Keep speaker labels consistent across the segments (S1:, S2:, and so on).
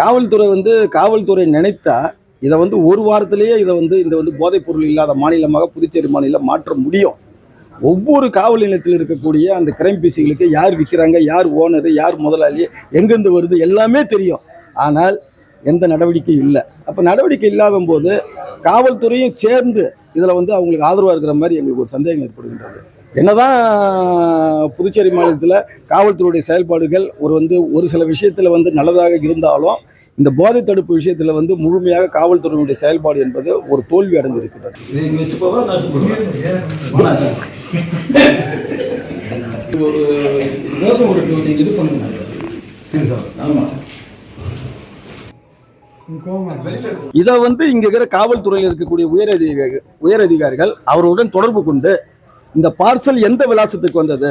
S1: காவல்துறை வந்து காவல்துறை நினைத்தா இதை வந்து ஒரு வாரத்திலேயே இதை வந்து இந்த வந்து போதைப் பொருள் இல்லாத மாநிலமாக புதுச்சேரி மாநிலம் மாற்ற முடியும். ஒவ்வொரு காவல் நிலையத்தில் இருக்கக்கூடிய அந்த கிரைம் பிசிகளுக்கு யார் விற்கிறாங்க யார் ஓனர் யார் முதலாளி எங்கேருந்து வருது எல்லாமே தெரியும். ஆனால் எந்த நடவடிக்கையும் இல்லை. அப்போ நடவடிக்கை இல்லாத போது காவல்துறையும் சேர்ந்து இதில் வந்து அவங்களுக்கு ஆதரவாக இருக்கிற மாதிரி எங்களுக்கு ஒரு சந்தேகம் ஏற்படுகின்றது. என்னதான் புதுச்சேரி மாநிலத்தில் காவல்துறையுடைய செயல்பாடுகள் ஒரு வந்து ஒரு சில விஷயத்தில் வந்து நல்லதாக இருந்தாலும் இந்த போதை தடுப்பு விஷயத்தில் வந்து முழுமையாக காவல்துறையினுடைய செயல்பாடு என்பது ஒரு தோல்வி அடைந்திருக்கிறது. இது ஒரு ஒரு பண்ணுங்க. ஆமாம் வந்து இங்க இருக்கிற காவல்துறையில் இருக்கக்கூடிய உயர் அதிகாரி உயர் அதிகாரிகள் அவருடன் தொடர்பு கொண்டு இந்த பார்சல் எந்த விலாசத்துக்கு வந்தது?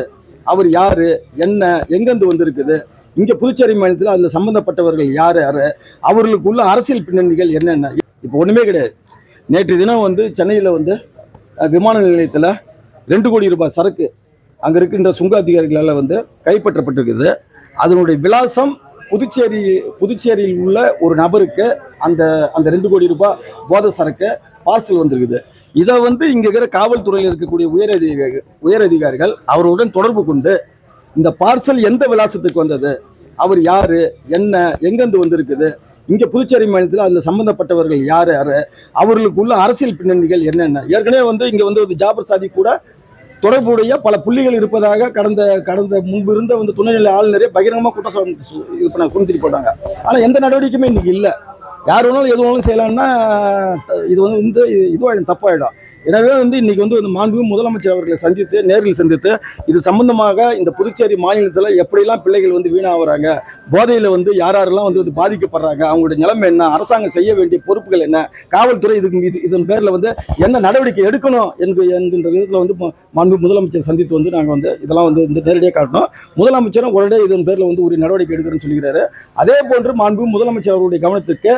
S1: அவர் யார்? என்ன? எங்கேருந்து வந்திருக்குது? இங்கே புதுச்சேரி மாநிலத்தில் அதில் சம்மந்தப்பட்டவர்கள் யார்? யார்? அவர்களுக்கு உள்ள அரசியல் பின்னணிகள் என்னென்ன? இப்போ ஒன்றுமே கிடையாது. நேற்று தினம் வந்து சென்னையில் வந்து விமான நிலையத்தில் ரெண்டு கோடி ரூபாய் சரக்கு அங்கே இருக்கின்ற சுங்க அதிகாரிகளால் வந்து கைப்பற்றப்பட்டிருக்குது. அதனுடைய விலாசம் புதுச்சேரி புதுச்சேரியில் உள்ள ஒரு நபருக்கு அந்த அந்த ரெண்டு கோடி ரூபாய் போதை சரக்கு பார்சல் வந்திருக்குது. இதை வந்து இங்கே இருக்கிற காவல்துறையில் இருக்கக்கூடிய உயர் அதிகாரி உயர் அதிகாரிகள் அவருடன் தொடர்பு கொண்டு இந்த பார்சல் எந்த விலாசத்துக்கு வந்தது? அவர் யார்? என்ன? எங்கேருந்து வந்திருக்குது? இங்கே புதுச்சேரி மாநிலத்தில் அதில் சம்பந்தப்பட்டவர்கள் யார்? யார்? அவர்களுக்குள்ள அரசியல் பின்னணிகள் என்னென்ன? ஏற்கனவே வந்து இங்கே வந்து ஜாபர் சாதி கூட தொடர்புடைய பல புள்ளிகள் இருப்பதாக கடந்த கடந்த முன்பு இருந்த வந்து துணைநிலை ஆளுநரே பகிரங்கமாக குற்றம் இது பண்ண குறுந்திரி போட்டாங்க. ஆனால் எந்த நடவடிக்கையுமே இன்னைக்கு இல்லை. யார் வேணாலும் எது வேணாலும் செய்யலாம்னா த- இது வந்து வந்து இது- இதுவாயிடும் தப்பாயிடும். எனவே வந்து இன்னைக்கு வந்து இந்த மாண்பு முதலமைச்சர் அவர்களை சந்தித்து நேரில் சந்தித்து இது சம்பந்தமாக இந்த புதுச்சேரி மாநிலத்தில் எப்படிலாம் பிள்ளைகள் வந்து வீணாகிறாங்க போதையில் வந்து யார் யாரெல்லாம் வந்து பாதிக்கப்படுறாங்க அவங்களுடைய நிலைமை என்ன அரசாங்கம் செய்ய வேண்டிய பொறுப்புகள் என்ன காவல்துறை இதுக்கு இது இதன் பேரில் வந்து என்ன நடவடிக்கை எடுக்கணும் என்று என்கின்ற விதத்தில் வந்து மாண்பு முதலமைச்சர் சந்தித்து வந்து நாங்கள் வந்து இதெல்லாம் வந்து வந்து நேரடியாக காட்டணும். முதலமைச்சரும் உடனே இதன் பேரில் வந்து ஒரு நடவடிக்கை எடுக்கிறேன்னு சொல்லிக்கிறாரு. அதே போன்று மாண்பு முதலமைச்சர் அவருடைய கவனத்திற்கு